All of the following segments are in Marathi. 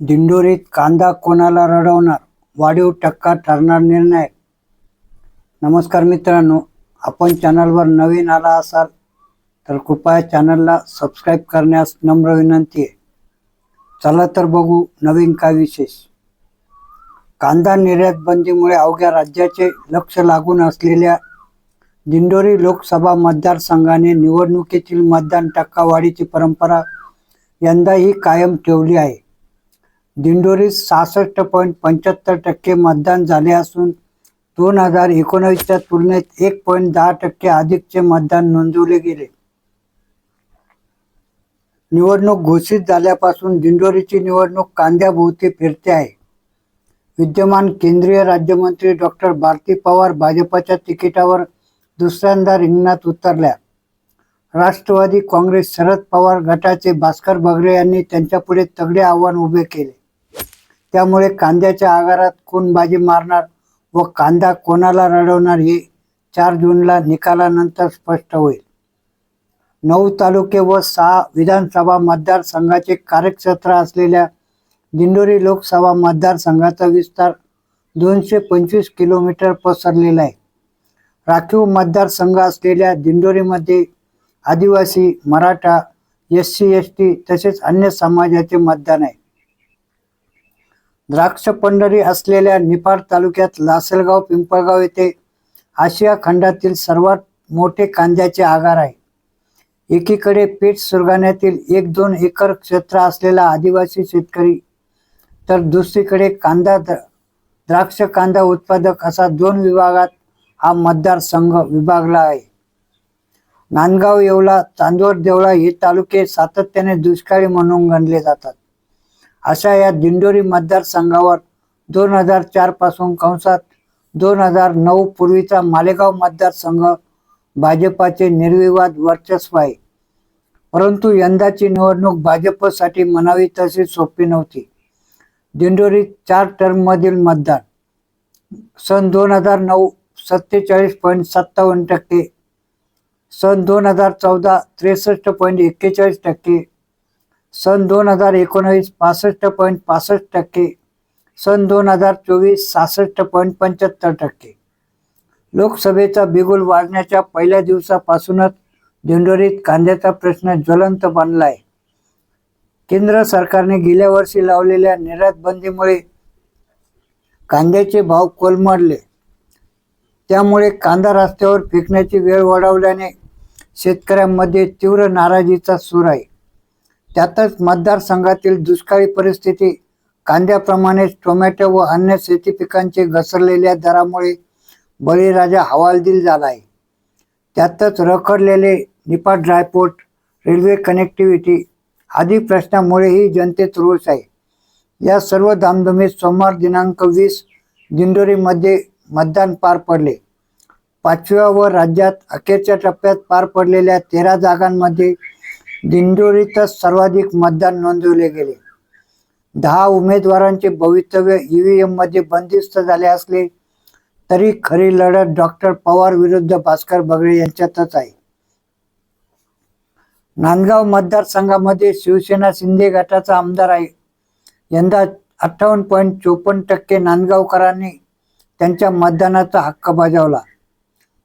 दिंडोरीत कांदा कोणाला रडवणार? वाढीव टक्का ठरणार निर्णय. नमस्कार मित्रांनो आपण चॅनलवर नवीन आला असाल तर कृपया चॅनलला सबस्क्राईब करण्यास नम्र विनंती आहे. चला तर बघू नवीन काय विशेष. कांदा निर्यात बंदीमुळे अवघ्या राज्याचे लक्ष लागून असलेल्या दिंडोरी लोकसभा मतदारसंघाने निवडणुकीतील मतदान टक्कावाढीची परंपरा यंदाही कायम ठेवली आहे. दिंडोरीत सहासष्ट पॉईंट पंच्याहत्तर टक्के मतदान झाले असून दोन हजार एकोणावीसच्या तुलनेत एक पॉईंट दहा टक्के अधिकचे मतदान नोंदवले गेले. निवडणूक घोषित झाल्यापासून दिंडोरीची निवडणूक कांद्याभोवती फिरते आहे. विद्यमान केंद्रीय राज्यमंत्री डॉक्टर भारती पवार भाजपच्या तिकिटावर दुसऱ्यांदा रिंगणात उतरल्या. राष्ट्रवादी काँग्रेस शरद पवार गटाचे भास्कर बगरे यांनी त्यांच्यापुढे तगडे आव्हान उभे केले. त्यामुळे कांद्याच्या आगारात कोण बाजी मारणार व कांदा कोणाला रडवणार हे चार जूनला निकालानंतर स्पष्ट होईल. नऊ तालुके व सहा विधानसभा मतदारसंघाचे कार्यक्षेत्र असलेल्या दिंडोरी लोकसभा मतदारसंघाचा विस्तार दोनशे पंचवीस किलोमीटर पसरलेला आहे. राखीव मतदारसंघ असलेल्या दिंडोरीमध्ये आदिवासी Maratha S C S T तसेच अन्य समाजाचे मतदान आहे. द्राक्ष पंढरी असलेल्या निफाड तालुक्यात लासलगाव पिंपळगाव येथे आशिया खंडातील सर्वात मोठे कांद्याचे आगार आहे. एकीकडे पेठ सुरगाण्यातील एक दोन एकर क्षेत्र असलेला आदिवासी शेतकरी तर दुसरीकडे कांदा द्राक्ष कांदा उत्पादक असा दोन विभागात हा मतदारसंघ विभागला आहे. नांदगाव येवला चांदवड देवळा हे तालुके सातत्याने दुष्काळी म्हणून गणले जातात. अशा या दिंडोरी मतदारसंघावर दोन हजार चारपासून कंसात दोन हजार नऊ पूर्वीचा मालेगाव मतदारसंघ भाजपाचे निर्विवाद वर्चस्व आहे. परंतु यंदाची निवडणूक भाजपसाठी म्हणावी तशी सोपी नव्हती. दिंडोरीत चार टर्ममधील मतदान. सन दोन हजार नऊ सत्तेचाळीस पॉईंट सत्तावन्न टक्के सन दोन हजार चौदा त्रेसष्ट पॉईंट एक्केचाळीस टक्के सन दोन हजार एकोणावीस पासष्ट पॉईंट पासष्ट टक्के सन दोन हजार चोवीस सहासष्ट पॉईंट पंच्याहत्तर टक्के. लोकसभेचा बिगुल वाजण्याच्या पहिल्या दिवसापासूनच दिंडोरीत कांद्याचा प्रश्न ज्वलंत बनला आहे केंद्र सरकारने गेल्या वर्षी लावलेल्या निर्यात बंदीमुळे कांद्याचे भाव कोलमडले. त्यामुळे कांदा रस्त्यावर फेकण्याची वेळ वाढवल्याने शेतकऱ्यांमध्ये तीव्र नाराजीचा सूर आहे. त्यातच मतदारसंघातील दुष्काळी परिस्थिती कांद्याप्रमाणेच टोमॅटो व अन्य शेती पिकांचे घसरलेल्या दरामुळे बळीराजा हवालदिल झाला आहे त्यातच रखडलेले निपा ड्रायपोर्ट रेल्वे कनेक्टिव्हिटी आदी प्रश्नामुळेही जनतेत रोष आहे. या सर्व धामधुमीत सोमवार दिनांक वीस दिंडोरीमध्ये मतदान पार पडले. पाचव्या व राज्यात अखेरच्या टप्प्यात पार पडलेल्या तेरा जागांमध्ये दिंडोरीतच सर्वाधिक मतदान नोंदवले गेले. दहा उमेदवारांचे भवितव्य ईव्हीएममध्ये बंदिस्त झाले असले तरी खरी लढत डॉक्टर पवार विरुद्ध भास्कर बगळे यांच्यातच आहे. नांदगाव मतदारसंघामध्ये शिवसेना शिंदे गटाचा आमदार आहे. यंदा अठ्ठावन्न पॉईंट चोपन्न टक्के नांदगावकरांनी त्यांच्या मतदानाचा हक्क बजावला.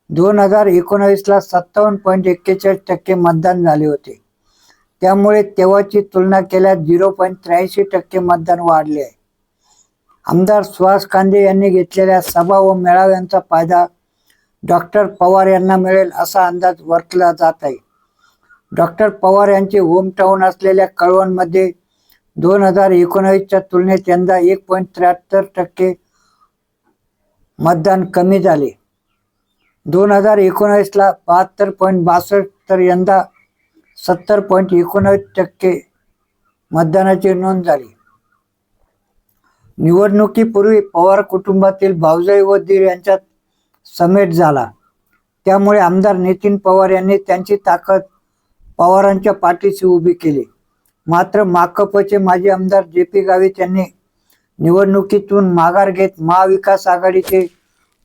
दोन हजार एकोणावीसला सत्तावन्न पॉईंट एक्केचाळीस टक्के मतदान झाले होते. त्यामुळे तेव्हाची तुलना केल्यास झिरो पॉईंट त्र्याऐंशी टक्के मतदान वाढले आहे. आमदार सुहास कांदे यांनी घेतलेल्या सभा व मेळाव्यांचा फायदा डॉक्टर पवार यांना मिळेल असा अंदाज वर्तला जात आहे. डॉक्टर पवार यांचे होमटाऊन असलेल्या कळवणमध्ये दोन हजार एकोणावीसच्या तुलनेत यंदा एक पॉईंट त्र्याहत्तर टक्के मतदान कमी झाले. दोन हजार एकोणावीसला बहात्तर पॉईंट बासष्ट तर यंदा सत्तर पॉईंट एकोणवीस टक्के मतदानाची नोंद झाली. निवडणुकीपूर्वी पवार कुटुंबातील भाऊजाई व दीर यांच्यात समेट झाला. त्यामुळे आमदार नितीन पवार यांनी त्यांची ताकद पवारांच्या पाठीशी उभी केली. मात्र माकपचे माजी आमदार जे पी गावित यांनी निवडणुकीतून माघार घेत महाविकास आघाडीचे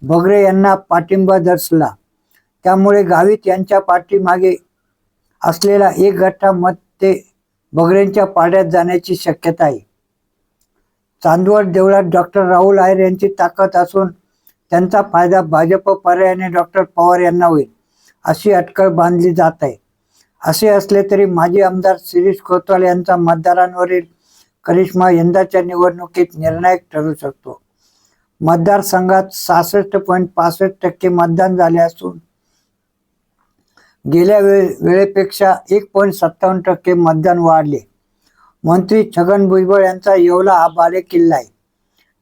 बगरे यांना पाठिंबा दर्शला. त्यामुळे गावित यांच्या पाठीमागे असलेला एक गठ्ठा मत ते बगरेंच्या पाड्यात जाण्याची शक्यता आहे. चांदवड देवळात डॉक्टर राहुल आयर यांची ताकद असून त्यांचा फायदा भाजप पर्यायाने डॉक्टर पवार यांना होईल अशी अटकळ बांधली जात आहे. असे असले तरी माजी आमदार शिरीष कोतवाल यांचा मतदारांवरील करिश्मा यंदाच्या निवडणुकीत निर्णायक ठरू शकतो. मतदारसंघात सहासष्ट पॉईंट पासष्ट टक्के मतदान झाले असून गेल्या वेळे वेळेपेक्षा एक पॉईंट सत्तावन्न टक्के मतदान वाढले. मंत्री छगन भुजबळ यांचा येवला हा बाले किल्ला आहे.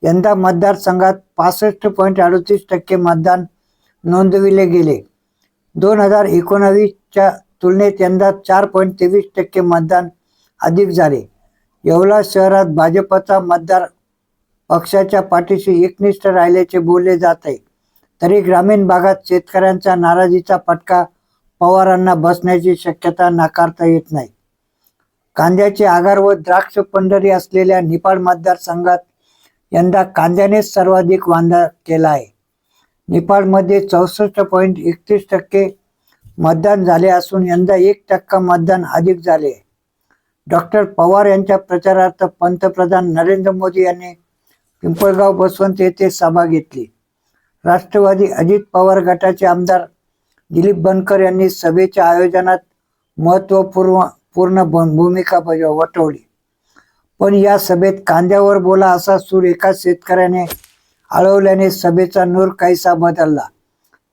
यंदा मतदारसंघात पासष्ट पॉईंट अडतीस टक्के मतदान नोंदविले गेले. दोन हजार एकोणावीसच्या तुलनेत यंदा चार पॉईंट तेवीस टक्के मतदान अधिक झाले. येवला शहरात भाजपचा मतदार पक्षाच्या पाठीशी एकनिष्ठ राहिल्याचे बोलले जात आहे. तरी ग्रामीण भागात शेतकऱ्यांचा नाराजीचा फटका पवारांना बसण्याची शक्यता नाकारता येत नाही. कांद्याचे आगार व द्राक्ष पंढरी असलेल्या निपाड मतदारसंघात यंदा कांद्यानेच सर्वाधिक वांदा केला आहे. निपाडमध्ये चौसष्ट पॉईंट एकतीस टक्के मतदान झाले असून यंदा एक टक्का मतदान अधिक झाले डॉक्टर पवार यांच्या प्रचारार्थ पंतप्रधान नरेंद्र मोदी यांनी पिंपळगाव बसवंत येथे सभा घेतली. राष्ट्रवादी अजित पवार गटाचे आमदार दिलीप बनकर यांनी सभेच्या आयोजनात महत्त्वपूर्ण पूर्ण भूमिका बजाव वटवली. पण या सभेत कांद्यावर बोला असा सूर एका शेतकऱ्याने आळवल्याने सभेचा नूर काहीसा बदलला.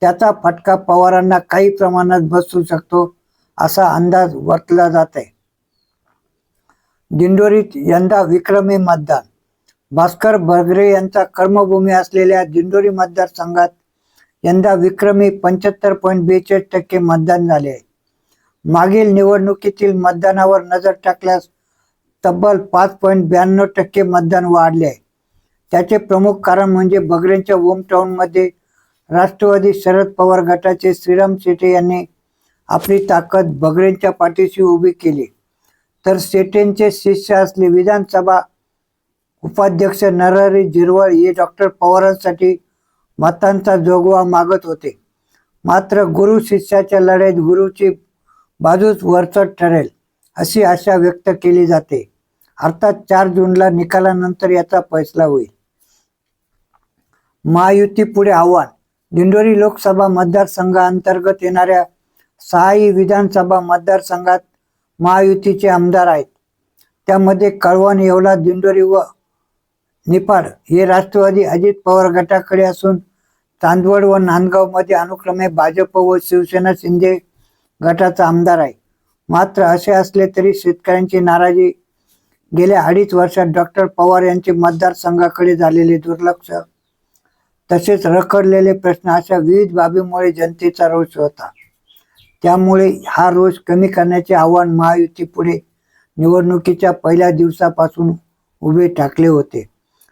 त्याचा फटका पवारांना काही प्रमाणात बसू शकतो असा अंदाज वर्तला जात आहे दिंडोरीत यंदा विक्रमी मतदान. भास्कर बर्गरे यांचा कर्मभूमी असलेल्या दिंडोरी मतदारसंघात यंदा विक्रमी पंच्याहत्तर पॉईंट बेचाळीस टक्के मतदान झाले आहे. मागील निवडणुकीतील मतदानावर नजर टाकल्यास तब्बल पाच पॉईंट ब्याण्णव टक्के मतदान वाढले आहे. त्याचे प्रमुख कारण म्हणजे बगरेंच्या होम टाऊनमध्ये राष्ट्रवादी शरद पवार गटाचे श्रीराम शेटे यांनी आपली ताकद बगरेंच्या पाठीशी उभी केली. तर शेटेंचे शिष्य असले विधानसभा उपाध्यक्ष नरहरी झिरवळ हे डॉक्टर पवारांसाठी मतांचा जोगवा मागत होते. मात्र गुरु शिष्याच्या लढाईत गुरुची बाजूच वरचढ ठरेल अशी आशा व्यक्त केली जाते. अर्थात चार जूनला निकालानंतर याचा फैसला होईल. महायुती पुढे आव्हान. दिंडोरी लोकसभा मतदारसंघाअंतर्गत येणाऱ्या सहाही विधानसभा मतदारसंघात महायुतीचे आमदार आहेत. त्यामध्ये कळवण येवला दिंडोरी व निपाड हे राष्ट्रवादी अजित पवार गटाकडे असून चांदवड व नांदगावमध्ये अनुक्रमे भाजप व शिवसेना शिंदे गटाचा आमदार आहे. मात्र असे असले तरी शेतकऱ्यांची नाराजी गेल्या अडीच वर्षात डॉक्टर पवार यांचे मतदारसंघाकडे झालेले दुर्लक्ष तसेच रखडलेले प्रश्न अशा विविध बाबीमुळे जनतेचा रोष होता. त्यामुळे हा रोष कमी करण्याचे आव्हान महायुती पुढे निवडणुकीच्या पहिल्या दिवसापासून उभे ठाकले होते.